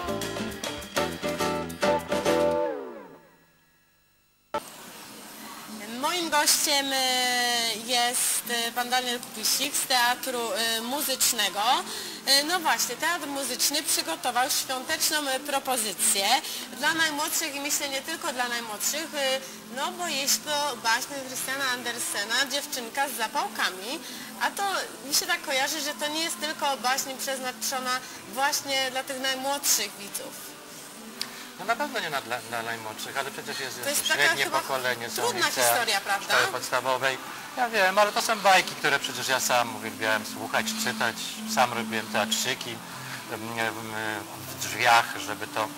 you gościem e, jest e, pan Daniel Kupisik z Teatru e, Muzycznego. No właśnie, Teatr Muzyczny przygotował świąteczną propozycję dla najmłodszych i myślę nie tylko dla najmłodszych, no bo jest to baśń Christiana Andersena, Dziewczynka z zapałkami, a to mi się tak kojarzy, że to nie jest tylko baśń przeznaczona właśnie dla tych najmłodszych widzów. No na pewno nie na, dla, dla najmłodszych, ale przecież jest, To jest taka średnie chyba pokolenie, są trudna licea, historia, prawda? szkoły podstawowej. Ja wiem, ale to są bajki, które przecież ja sam uwielbiałem słuchać, czytać. Sam robiłem teatrzyki w drzwiach, żeby to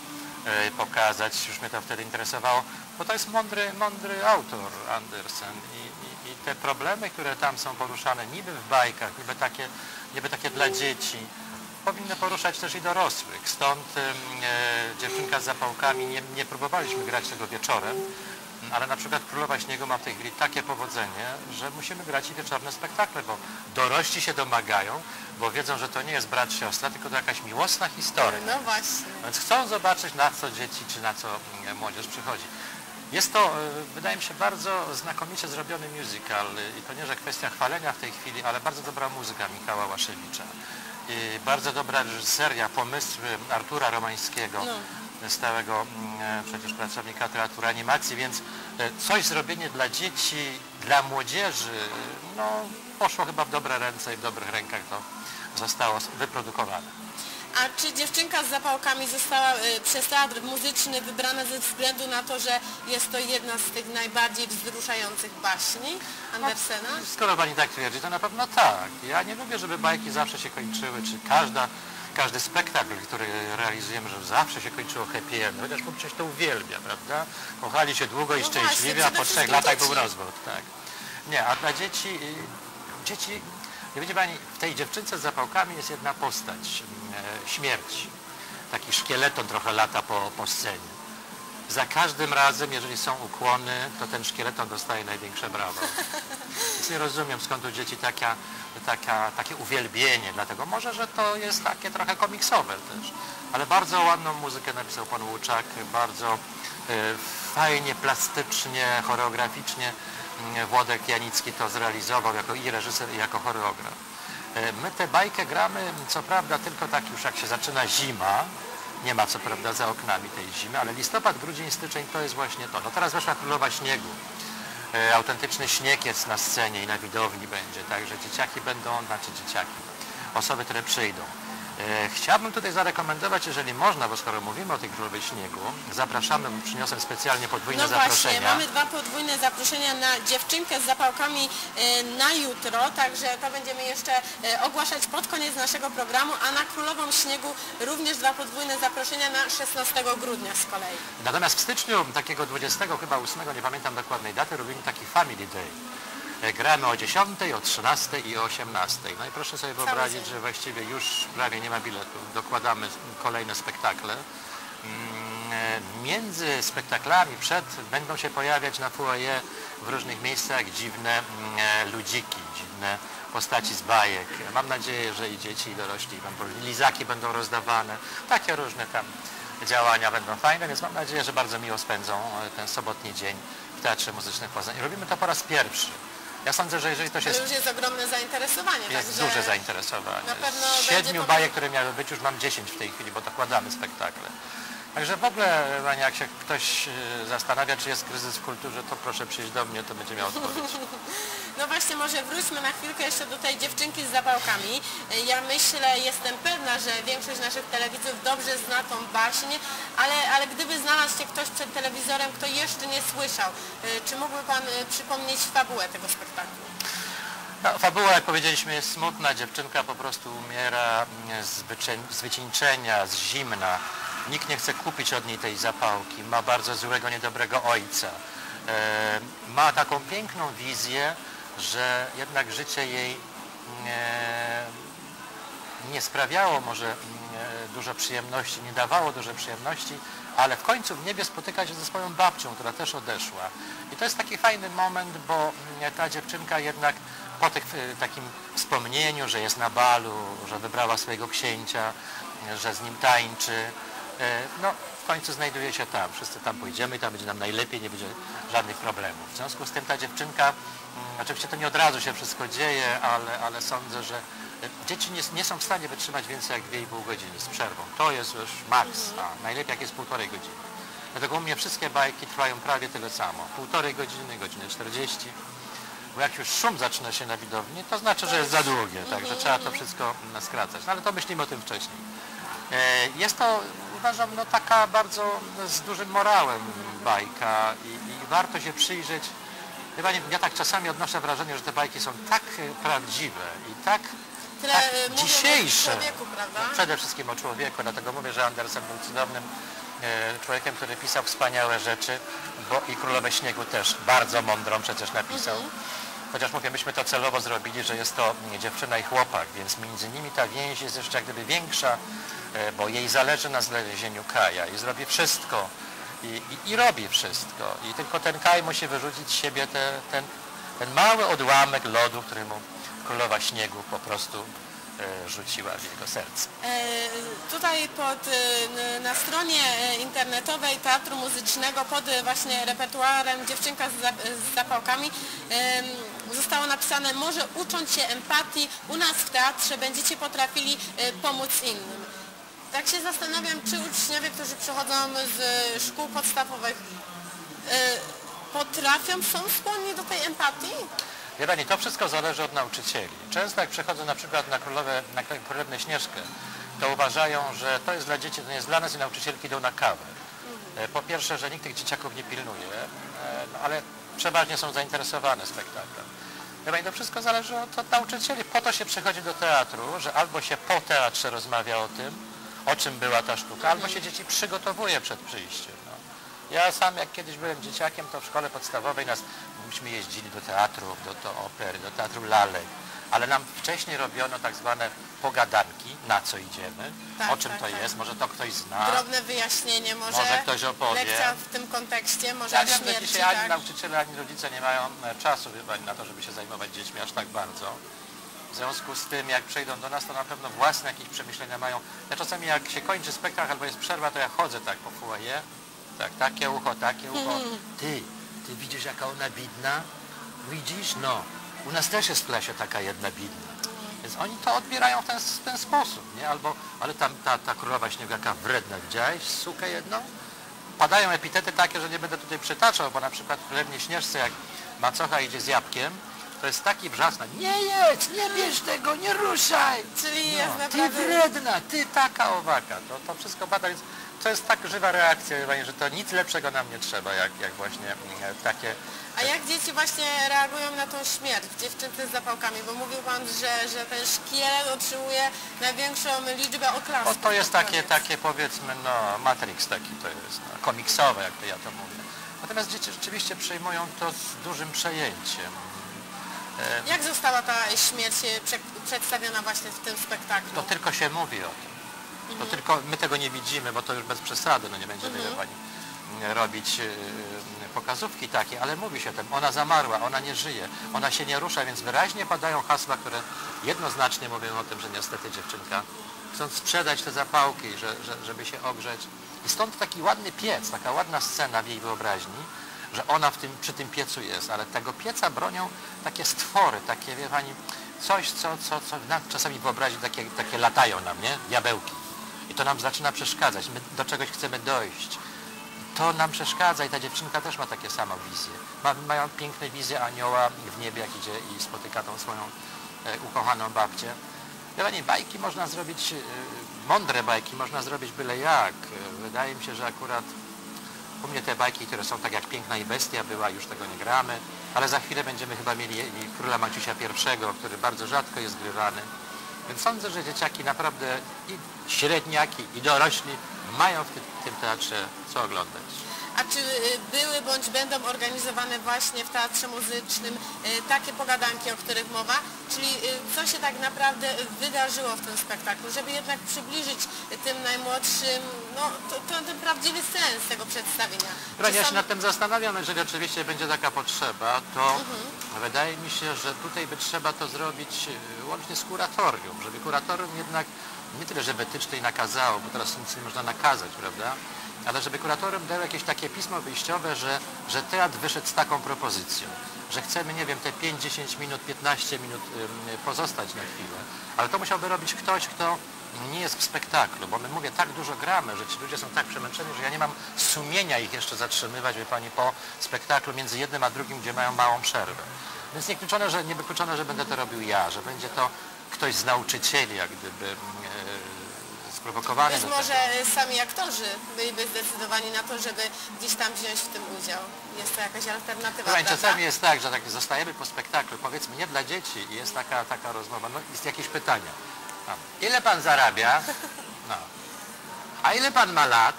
e, pokazać. Już mnie to wtedy interesowało, bo to jest mądry, mądry autor Andersen i, i, i te problemy, które tam są poruszane, niby w bajkach, niby takie, niby takie dla dzieci, powinny poruszać też i dorosłych. Stąd e, dziewczynka z zapałkami, nie, nie próbowaliśmy grać tego wieczorem, ale na przykład Królowa Śniegu ma w tej chwili takie powodzenie, że musimy grać i wieczorne spektakle, bo dorośli się domagają, bo wiedzą, że to nie jest brat, siostra, tylko to jakaś miłosna historia. No właśnie. Więc chcą zobaczyć, na co dzieci czy na co mm, młodzież przychodzi. Jest to, e, wydaje mi się, bardzo znakomicie zrobiony musical i to nie, że kwestia chwalenia w tej chwili, ale bardzo dobra muzyka Michała Łaszewicza. Bardzo dobra reżyseria, pomysły Artura Romańskiego, stałego mm, e, przecież pracownika teatru animacji, więc e, coś zrobienie dla dzieci, dla młodzieży, no poszło chyba w dobre ręce i w dobrych rękach to zostało wyprodukowane. A czy dziewczynka z zapałkami została y, przez teatr muzyczny wybrana ze względu na to, że jest to jedna z tych najbardziej wzruszających baśni Andersena? Skoro pani tak twierdzi, to na pewno tak. Ja nie lubię, żeby bajki zawsze się kończyły, czy każda, każdy spektakl, który realizujemy, żeby zawsze się kończyło happy end. Chociaż publiczność to uwielbia, prawda? Kochali się długo i No szczęśliwie, a po trzech latach był rozwód. Tak. Nie, a dla dzieci, y, dzieci, nie widzi pani, w tej dziewczynce z zapałkami jest jedna postać, e, śmierć. Taki szkieleton trochę lata po, po scenie. Za każdym razem, jeżeli są ukłony, to ten szkieleton dostaje największe brawo. Więc nie rozumiem, skąd u dzieci taka, taka, takie uwielbienie, dlatego może, że to jest takie trochę komiksowe też. Ale bardzo ładną muzykę napisał pan Łuczak, bardzo e, fajnie, plastycznie, choreograficznie mm, Włodek Janicki to zrealizował jako i reżyser, i jako choreograf. E, My tę bajkę gramy, co prawda, tylko tak już jak się zaczyna zima, nie ma co prawda za oknami tej zimy, ale listopad, grudzień, styczeń to jest właśnie to. No teraz weszła Królowa Śniegu. E, autentyczny śnieg jest na scenie i na widowni będzie, także dzieciaki będą, znaczy dzieciaki, osoby, które przyjdą. E, Chciałbym tutaj zarekomendować, jeżeli można, bo skoro mówimy o tej Królowej Śniegu, zapraszamy, przyniosłem specjalnie podwójne No właśnie, zaproszenia. mamy dwa podwójne zaproszenia na dziewczynkę z zapałkami e, na jutro, także to będziemy jeszcze e, ogłaszać pod koniec naszego programu, a na Królową Śniegu również dwa podwójne zaproszenia na 16 grudnia z kolei. Natomiast w styczniu, takiego 20 chyba 8, nie pamiętam dokładnej daty, robimy taki Family Day. E, Gramy o 10, o 13 i o 18. No i proszę sobie wyobrazić, że właściwie już prawie nie ma biletów. Dokładamy kolejne spektakle. Mm, e, Między spektaklami przed będą się pojawiać na foyer w różnych miejscach dziwne mm, e, ludziki, dziwne postaci z bajek. Mam nadzieję, że i dzieci, i dorośli lizaki będą rozdawane, takie różne tam działania będą fajne, więc mam nadzieję, że bardzo miło spędzą ten sobotni dzień w Teatrze Muzycznym w Poznaniu. Robimy to po raz pierwszy. Ja sądzę, że jeżeli to się To już jest ogromne zainteresowanie, jest duże zainteresowanie. na pewno Z siedmiu bajek, które miały być, już mam 10 w tej chwili, bo dokładamy spektakle. Także w ogóle, Wania, jak się ktoś e, zastanawia, czy jest kryzys w kulturze, to proszę przyjść do mnie, to będzie miał odpowiedź. No właśnie, może wróćmy na chwilkę jeszcze do tej dziewczynki z zapałkami. Ja myślę, jestem pewna, że większość naszych telewidzów dobrze zna tą baśń, ale, ale gdyby znalazł się ktoś przed telewizorem, kto jeszcze nie słyszał, y, czy mógłby Pan y, przypomnieć fabułę tego spektaklu? No, fabuła, jak powiedzieliśmy, jest smutna. Dziewczynka po prostu umiera mm, z, z wycieńczenia, z zimna. Nikt nie chce kupić od niej tej zapałki. Ma bardzo złego, niedobrego ojca. E, ma taką piękną wizję, że jednak życie jej e, nie sprawiało może mm, e, dużo przyjemności, nie dawało dużo przyjemności, ale w końcu w niebie spotyka się ze swoją babcią, która też odeszła. I to jest taki fajny moment, bo mm, ta dziewczynka jednak po tych, takim wspomnieniu, że jest na balu, że wybrała swojego księcia, że z nim tańczy, No, w końcu znajduje się tam. Wszyscy tam pójdziemy tam będzie nam najlepiej, nie będzie żadnych problemów. W związku z tym ta dziewczynka, mm, oczywiście to nie od razu się wszystko dzieje, ale, ale sądzę, że e, dzieci nie, nie są w stanie wytrzymać więcej jak 2,5 godziny z przerwą. To jest już maks, a najlepiej jak jest półtorej godziny. Dlatego u mnie wszystkie bajki trwają prawie tyle samo. Półtorej godziny, godzinę 40. Bo jak już szum zaczyna się na widowni, to znaczy, że jest za długie, także trzeba to wszystko mm, skracać. No ale to myślimy o tym wcześniej. E, Jest to, uważam, no, taka bardzo z dużym morałem bajka i, i warto się przyjrzeć. Chyba nie, ja tak czasami odnoszę wrażenie, że te bajki są tak e, prawdziwe i tak, tak e, dzisiejsze. człowieku, prawda? Przede wszystkim o człowieku, dlatego mówię, że Andersen był cudownym e, człowiekiem, który pisał wspaniałe rzeczy, bo i Królowę Śniegu też bardzo mądrą przecież napisał. Chociaż mówię, myśmy to celowo zrobili, że jest to dziewczyna i chłopak, więc między nimi ta więź jest jeszcze jak gdyby większa, e, bo jej zależy na znalezieniu Kaja i zrobi wszystko i, i, i robi wszystko. I tylko ten Kaj musi wyrzucić z siebie te, ten, ten mały odłamek lodu, który mu Królowa Śniegu po prostu e, rzuciła w jego serce. E, Tutaj pod, na stronie internetowej Teatru Muzycznego pod właśnie repertuarem Dziewczynka z, za- z zapałkami zostało napisane może ucząc się empatii u nas w teatrze będziecie potrafili e, pomóc innym. Tak się zastanawiam, czy uczniowie, którzy przychodzą z e, szkół podstawowych e, potrafią, są skłonni do tej empatii? Wie to wszystko zależy od nauczycieli. Często jak przychodzą na przykład na, królowe, na Królewną Śnieżkę, to uważają, że to jest dla dzieci, to nie jest dla nas i nauczycielki idą na kawę. Po pierwsze, że nikt tych dzieciaków nie pilnuje, ale przeważnie są zainteresowane spektaklem. Pani, to wszystko zależy od nauczycieli. Po to się przychodzi do teatru, że albo się po teatrze rozmawia o tym, o czym była ta sztuka, albo się dzieci przygotowuje przed przyjściem. No. Ja sam jak kiedyś byłem dzieciakiem, to w szkole podstawowej nas, myśmy jeździli do teatru, do, do opery, do teatru lalek, ale nam wcześniej robiono tak zwane pogadanki, na co idziemy, Tak, o czym tak, to tak. jest, może to ktoś zna. Drobne wyjaśnienie może, Może ktoś opowie. lekcja w tym kontekście, może Ja o wiem, że śmierci, dzisiaj ani tak? nauczyciele, ani rodzice nie mają e, czasu pani, na to, żeby się zajmować dziećmi aż tak bardzo. W związku z tym, jak przyjdą do nas, to na pewno własne jakieś przemyślenia mają. Ja czasami jak się kończy spektakl albo jest przerwa, to ja chodzę tak po foyer, tak, takie ucho, takie ucho. Ty, ty widzisz jaka ona bidna? Widzisz? No. U nas też jest w klasie taka jedna bidna. Więc oni to odbierają w ten, w ten sposób, nie? Albo, ale tam ta, ta królowa śniegaka wredna, widziałeś? Sukę jedną? padają epitety takie, że nie będę tutaj przytaczał, bo na przykład w Królewnie Śnieżce, jak macocha idzie z jabłkiem, to jest taki wrzasna, nie jedz, nie bierz tego, nie ruszaj! Czyli jest No, ty naprawdę... wredna, ty taka owaka. To, to wszystko bada, więc to jest tak żywa reakcja, że to nic lepszego nam nie trzeba, jak, jak właśnie mm, takie... A jak dzieci właśnie reagują na tą śmierć dziewczynki z zapałkami? Bo mówił Pan, że, że ten szkielet otrzymuje największą liczbę oklasków. Bo to jest takie, takie powiedzmy, no Matrix taki to jest, no, komiksowe, jak to ja to mówię. Natomiast dzieci rzeczywiście przyjmują to z dużym przejęciem. Jak została ta śmierć e, prze, przedstawiona właśnie w tym spektaklu? To tylko się mówi o tym. To tylko my tego nie widzimy, bo to już bez przesady, no nie będziemy wie pani m, robić yy, pokazówki takie, ale mówi się o tym, ona zamarła, ona nie żyje, ona się nie rusza, więc wyraźnie padają hasła, które jednoznacznie mówią o tym, że niestety dziewczynka chcąc sprzedać te zapałki, że, że, żeby się ogrzeć. I stąd taki ładny piec, taka ładna scena w jej wyobraźni, że ona w tym, przy tym piecu jest, ale tego pieca bronią takie stwory, takie, wie pani, coś, co, co, co czasami wyobrazić, takie, takie latają nam, nie? Diabełki. I to nam zaczyna przeszkadzać. My do czegoś chcemy dojść. To nam przeszkadza i ta dziewczynka też ma takie samą wizję. Ma, mają piękne wizje anioła w niebie, jak idzie i spotyka tą swoją e, ukochaną babcię. Pani, bajki można zrobić, e, mądre bajki można zrobić byle jak. E, Wydaje mi się, że akurat u mnie te bajki, które są tak jak Piękna i Bestia była, już tego nie gramy, ale za chwilę będziemy chyba mieli Króla Maciusia I, który bardzo rzadko jest grywany. Więc sądzę, że dzieciaki naprawdę i średniaki, i dorośli mają w tym, tym teatrze co oglądać. A czy y, były bądź będą organizowane właśnie w Teatrze Muzycznym y, takie pogadanki, o których mowa? Czyli y, co się tak naprawdę wydarzyło w tym spektaklu, żeby jednak przybliżyć tym najmłodszym no, to, to, ten prawdziwy sens tego przedstawienia? Czy ja się nad tym zastanawiam, jeżeli oczywiście będzie taka potrzeba, to wydaje mi się, że tutaj by trzeba to zrobić łącznie z kuratorium, żeby kuratorium jednak nie tyle, że wytyczne i nakazało, bo teraz nic nie można nakazać, prawda? Ale żeby kuratorium dało jakieś takie pismo wyjściowe, że, że teatr wyszedł z taką propozycją, że chcemy, nie wiem, te 5-10 minut, 15 minut pozostać na chwilę. Ale to musiałby robić ktoś, kto nie jest w spektaklu, bo my mówię, tak dużo gramy, że ci ludzie są tak przemęczeni, że ja nie mam sumienia ich jeszcze zatrzymywać, wie pani, po spektaklu między jednym a drugim, gdzie mają małą przerwę. Więc niewykluczone, że, niewykluczone, że będę to robił ja, że będzie to ktoś z nauczycieli, jak gdyby e, Być może sami aktorzy byliby zdecydowani na to, żeby gdzieś tam wziąć w tym udział. Jest to jakaś alternatywa, Słuchaj, czasami jest tak, że tak zostajemy po spektaklu, powiedzmy nie dla dzieci i jest taka, taka rozmowa, no jest jakieś pytanie. Tam, ile pan zarabia? No. A ile pan ma lat?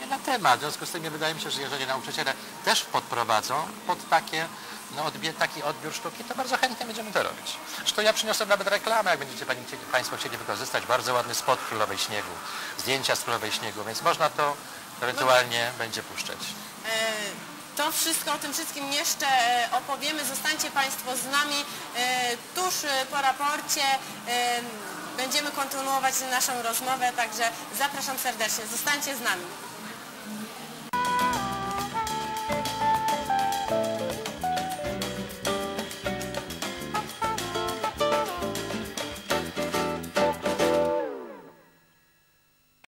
Nie na temat. W związku z tym wydaje mi się, że jeżeli nauczyciele też podprowadzą pod takie, no, odbie, taki odbiór sztuki, to bardzo chętnie będziemy to robić. Zresztą ja przyniosłem nawet reklamę, jak będziecie pani, Państwo chcieli wykorzystać. Bardzo ładny spot Królowej Śniegu, zdjęcia z Królowej Śniegu, więc można to ewentualnie będzie puszczać. E, To wszystko, o tym wszystkim jeszcze e, opowiemy. Zostańcie Państwo z nami e, tuż po raporcie. Będziemy kontynuować naszą rozmowę, także zapraszam serdecznie. Zostańcie z nami.